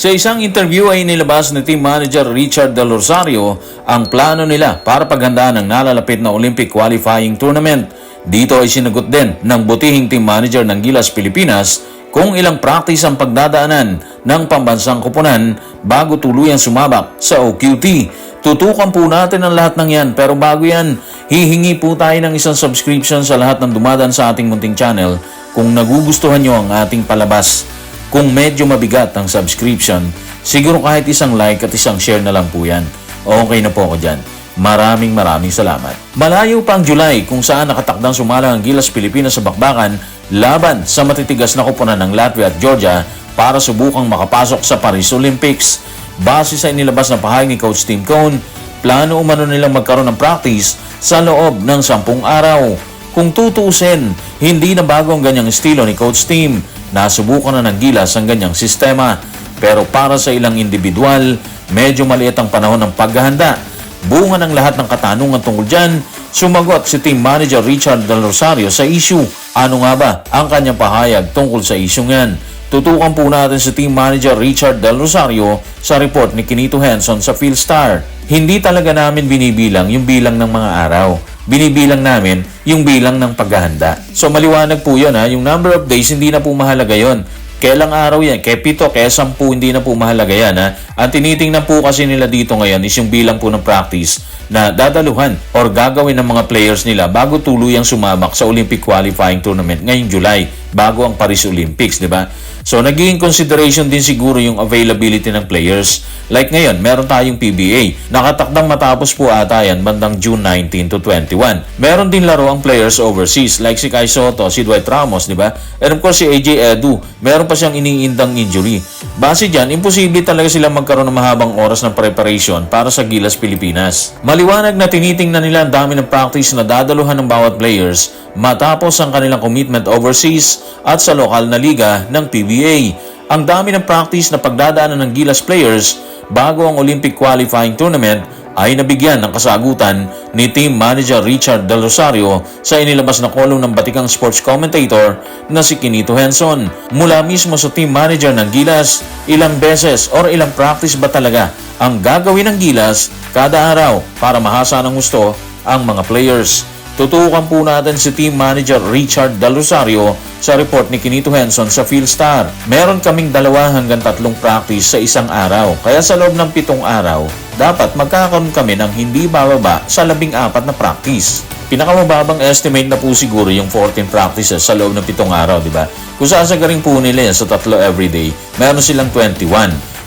Sa isang interview ay nilabas ni Team Manager Richard Del Rosario ang plano nila para paghandaan ng nalalapit na Olympic qualifying tournament. Dito ay sinagot din ng butihing Team Manager ng Gilas Pilipinas kung ilang practice ang pagdadaanan ng pambansang kupunan bago tuluyang sumabak sa OQT. Tutukan po natin ang lahat ng yan pero bago yan, hihingi po tayo ng isang subscription sa lahat ng dumadaan sa ating munting channel kung nagugustuhan nyo ang ating palabas. Kung medyo mabigat ang subscription, siguro kahit isang like at isang share na lang po yan. Okay na po ako dyan. Maraming maraming salamat. Malayo pa ang July kung saan nakatakdang sumala ang Gilas Pilipinas sa bakbakan laban sa matitigas na kupunan ng Latvia at Georgia para subukang makapasok sa Paris Olympics. Base sa inilabas na pahayag ni Coach Tim Cone, plano umano nilang magkaroon ng practice sa loob ng sampung araw. Kung tutuusin, hindi na bago ang ganyang estilo ni Coach Tim. Nasubukan na ng Gilas ang ganyang sistema. Pero para sa ilang individual, medyo maliit ang panahon ng paghahanda. Bunga ng lahat ng katanungan tungkol dyan, sumagot si Team Manager Richard Del Rosario sa issue. Ano nga ba ang kanyang pahayag tungkol sa issue yan? Tutukan po natin si Team Manager Richard Del Rosario sa report ni Kinito Henson sa Philstar. Hindi talaga namin binibilang yung bilang ng mga araw. Binibilang namin yung bilang ng paghahanda. So maliwanag po yun ha, yung number of days hindi na po mahalaga yon. Kailang araw yan? Kaya pito, kaya sampu, hindi na po mahalaga yan. Ha? Ang tinitingnan po kasi nila dito ngayon is yung bilang po ng practice na dadaluhan or gagawin ng mga players nila bago tuluyang sumabak sa Olympic qualifying tournament ngayong July bago ang Paris Olympics, di ba? So, naging consideration din siguro yung availability ng players. Like ngayon, meron tayong PBA. Nakatakdang matapos po ata yan bandang June 19 to 21. Meron din laro ang players overseas like si Kai Soto, si Dwight Ramos, di ba? And of course, si AJ Edu. Meron pa siyang iniindang injury. Base dyan, imposible talaga sila magkaroon ng mahabang oras ng preparation para sa Gilas Pilipinas. Maliwanag na tinitingnan nila ang dami ng practice na dadaluhan ng bawat players matapos ang kanilang commitment overseas at sa lokal na liga ng PBA. Ang dami ng practice na pagdadaanan ng Gilas players bago ang Olympic qualifying tournament ay nabigyan ng kasagutan ni team manager Richard Del Rosario sa inilabas na kolong ng batikang sports commentator na si Kinito Henson. Mula mismo sa team manager ng Gilas, ilang beses or ilang practice ba talaga ang gagawin ng Gilas kada araw para mahasa ng gusto ang mga players. Tutukan po natin si Team Manager Richard Del Rosario sa report ni Kinito Henson sa Philstar. Meron kaming dalawa hanggang tatlong practice sa isang araw. Kaya sa loob ng pitong araw, dapat magkakaroon kami ng hindi bababa sa labing apat na practice. Pinakamababang estimate na po siguro yung 14 practices sa loob ng pitong araw, di ba? Kung sasagaring po nila yan sa tatlo everyday, meron silang 21.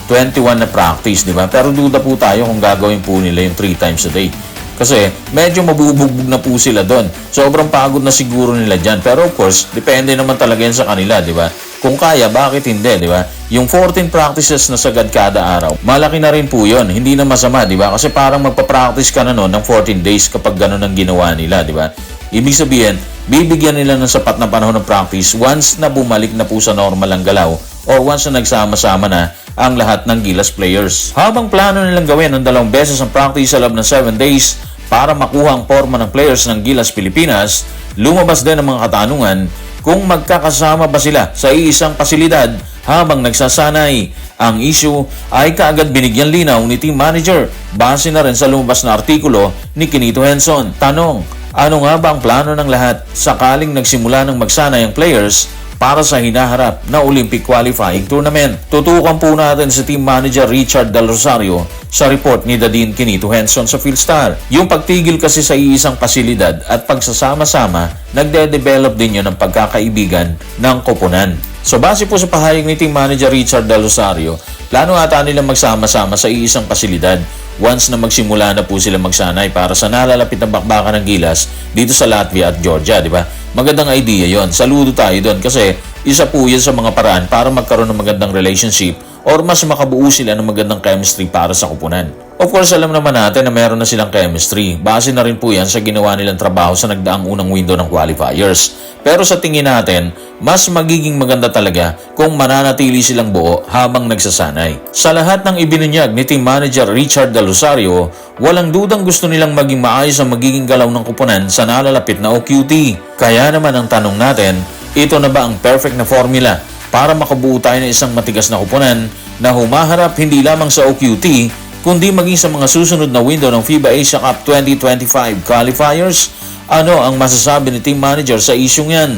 21 na practice, di ba? Pero duda po tayo kung gagawin po nila yung 3 times a day. Kasi medyo mabubugbog na po sila doon. Sobrang pagod na siguro nila dyan. Pero of course, depende naman talaga yan sa kanila, di ba? Kung kaya, bakit hindi, di ba? Yung 14 practices na sagad kada araw, malaki na rin po yun. Hindi na masama, di ba? Kasi parang magpa-practice ka na noon ng 14 days kapag ganun ang ginawa nila, di ba? Ibig sabihin, bibigyan nila ng sapat na panahon ng practice once na bumalik na po sa normal ang galaw or once na nagsama-sama na ang lahat ng Gilas players. Habang plano nilang gawin ng dalawang beses ang practice sa loob ng 7 days para makuha ang forma ng players ng Gilas Pilipinas, lumabas din ang mga katanungan kung magkakasama ba sila sa iisang pasilidad habang nagsasanay. Ang issue ay kaagad binigyan linaw ni team manager base na rin sa lumabas na artikulo ni Kinito Henson. Tanong, ano nga ba ang plano ng lahat sakaling nagsimula ng magsanay ang players para sa hinaharap na Olympic qualifying tournament. Tutukan po natin si team manager Richard Del Rosario sa report ni Dadin Kinito Henson sa Philstar. Yung pagtigil kasi sa iisang pasilidad at pagsasama-sama, nagde-develop din yun ng pagkakaibigan ng koponan. So base po sa pahayag ni team manager Richard Del Rosario, plano ata nilang magsama-sama sa iisang pasilidad once na magsimula na po sila magsanay para sa nalalapit na bakbakan ng Gilas dito sa Latvia at Georgia, di ba? Magandang idea yon. Saludo tayo doon kasi isa po yan sa mga paraan para magkaroon ng magandang relationship or mas makabuo sila ng magandang chemistry para sa kupunan. Of course, alam naman natin na meron na silang chemistry. Base na rin po yan sa ginawa nilang trabaho sa nagdaang unang window ng qualifiers. Pero sa tingin natin, mas magiging maganda talaga kung mananatili silang buo habang nagsasanay. Sa lahat ng ibinunyag ni Team Manager Richard Del Rosario, walang dudang gusto nilang maging maayos ang magiging galaw ng kupunan sa nalalapit na OQT. Kaya naman ang tanong natin, ito na ba ang perfect na formula para makabuo tayo ng isang matigas na kupunan na humaharap hindi lamang sa OQT kundi maging sa mga susunod na window ng FIBA Asia Cup 2025 qualifiers? Ano ang masasabi ni team manager sa isyong yan?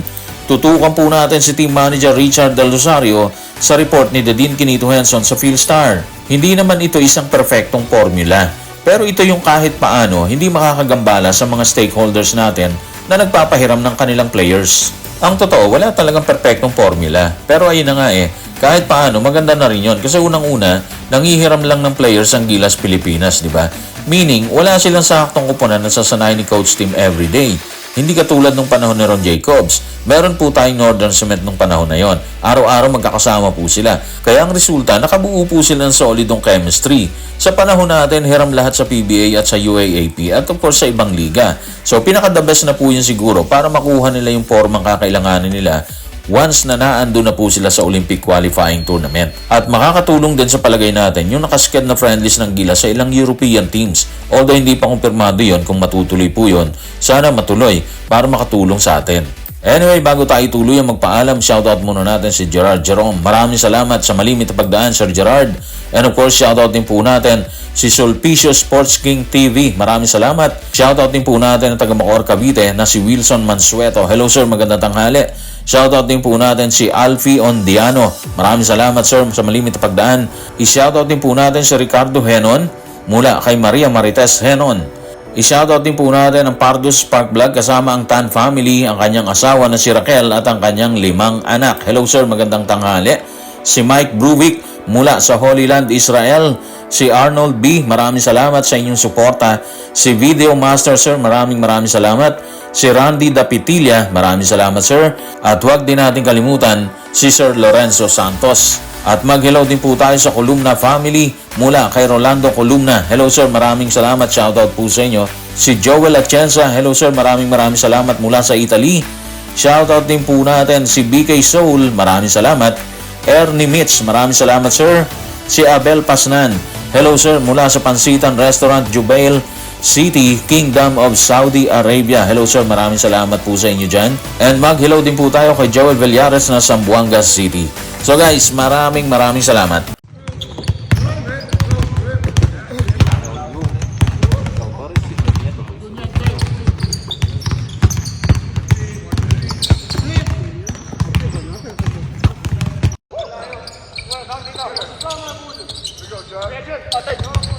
Tutukan po natin si team manager Richard Del Rosario sa report ni Dadin Kinito Henson sa Philstar. Hindi naman ito isang perfectong formula. Pero ito yung kahit paano hindi makakagambala sa mga stakeholders natin na nagpapahiram ng kanilang players. Ang totoo, wala talagang perfectong formula. Pero ayun na nga eh, kahit paano maganda na rin yun. Kasi unang-una, nangihiram lang ng players ang Gilas Pilipinas, di ba? Meaning, wala silang saktong kuponan na sasanay ni coach team everyday. Hindi katulad nung panahon ni Ron Jacobs. Meron po tayong Northern Cement nung panahon na yon. Araw-araw magkakasama po sila. Kaya ang resulta, nakabuo po sila ng solidong chemistry. Sa panahon natin, hiram lahat sa PBA at sa UAAP at of course sa ibang liga. So pinaka-the best na po yun siguro para makuha nila yung formang kakailanganin nila once na naando na po sila sa Olympic qualifying tournament. At makakatulong din sa palagay natin yung nakasked na friendlies ng Gilas sa ilang European teams. Although hindi pa kumpirmado yon kung matutuloy po yon, sana matuloy para makatulong sa atin. Anyway, bago tayo tuloy ang magpaalam, shoutout muna natin si Gerard Jerome. Maraming salamat sa malimit na pagdaan, Sir Gerard. And of course, shoutout din po natin si Sulpicio Sports King TV. Maraming salamat. Shoutout din po natin ang taga Macor Cavite na si Wilson Mansueto. Hello sir, magandang tanghali. Shoutout din po natin si Alfie Ondiano. Maraming salamat sir sa malimit na pagdaan. I-shoutout din po natin si Ricardo Henon mula kay Maria Marites Henon. I-shoutout din po natin ang Pardus Spark Vlog kasama ang Tan Family, ang kanyang asawa na si Raquel at ang kanyang limang anak. Hello sir, magandang tanghali. Si Mike Bruvic mula sa Holy Land, Israel. Si Arnold B, maraming salamat sa inyong suporta. Si Video Master Sir, maraming maraming salamat. Si Randy Dapitilia, maraming salamat sir. At huwag din natin kalimutan si Sir Lorenzo Santos. At mag-hello din po tayo sa Columna Family mula kay Rolando Columna. Hello sir, maraming salamat. Shoutout po sa inyo. Si Joel Atienza. Hello sir, maraming maraming salamat mula sa Italy. Shoutout din po natin si BK Soul. Maraming salamat. Ernie Mitch. Maraming salamat sir. Si Abel Pasnan. Hello sir, mula sa Pansitan Restaurant Jubail City, Kingdom of Saudi Arabia. Hello sir, maraming salamat po sa inyo dyan. And mag-hello din po tayo kay Joel Villares na Sambuanga City. So guys, maraming maraming salamat. Отойди.